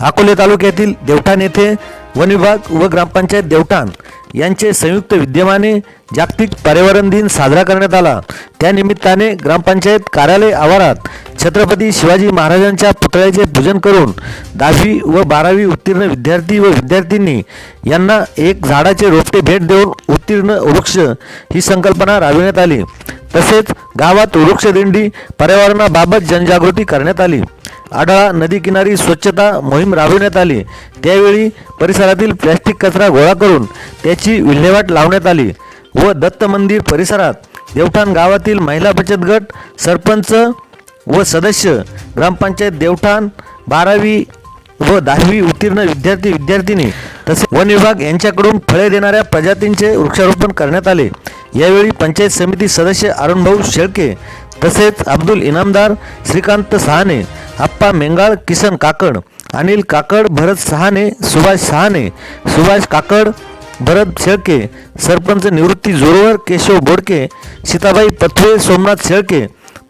अकोले तालुक्यातील देवठाण येथे वन विभाग व ग्रामपंचायत देवठाण यांचे संयुक्त विद्यमाने जागतिक पर्यावरण दिन साजरा करण्यात आला. त्यानिमित्ताने ग्रामपंचायत कार्यालय आवारात छत्रपती शिवाजी महाराजांच्या पुतळ्याचे पूजन करून दहावी व बारावी उत्तीर्ण विद्यार्थी व विद्यार्थिनी यांना एक झाडाचे रोपटे भेट देऊन उत्तीर्ण वृक्ष ही संकल्पना राबविण्यात आली. तसेच गावात वृक्षदिंडी पर्यावरणाबाबत जनजागृती करण्यात आली. आढळा नदीकिनारी स्वच्छता मोहीम राबविण्यात आली. त्यावेळी परिसरातील प्लॅस्टिक कचरा गोळा करून त्याची विल्हेवाट लावण्यात आली व दत्त मंदिर परिसरात देवठाण गावातील महिला बचत गट सरपंच व सदस्य ग्रामपंचायत देवठाण बारावी व दहावी उत्तीर्ण विद्यार्थी विद्यार्थिनी तसेच वन विभाग यांच्याकडून फळे देणाऱ्या प्रजातींचे वृक्षारोपण करण्यात आले. यावेळी पंचायत समिती सदस्य अरुणभाऊ शेळके तसेच अब्दुल इनामदार श्रीकांत सहाने आप्पा मेंगाळ किसन काकड अनिल काकड भरत सहाने सुभाष सहाने सुभाष काकड भरत शेळके सरपंच निवृत्ती जोरवर केशव बोडके सीताबाई पथवे सोमनाथ शेळके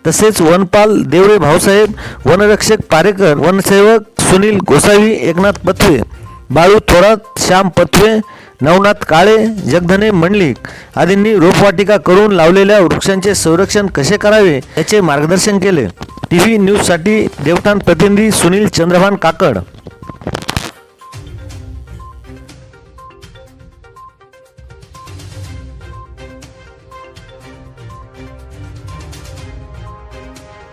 तसेच वनपाल देवरे भाऊसाहेब वनरक्षक पारेकर वनसेवक सुनील गोसावी एकनाथ पथवे बाळू थोरात श्याम पथवे नवनाथ काळे जगधने मंडलिक आदींनी रोपवाटिका करून लावलेल्या वृक्षांचे संरक्षण कसे करावे याचे मार्गदर्शन केले. टी व्ही न्यूजसाठी देवठाण प्रतिनिधी सुनील चंद्रभान काकड.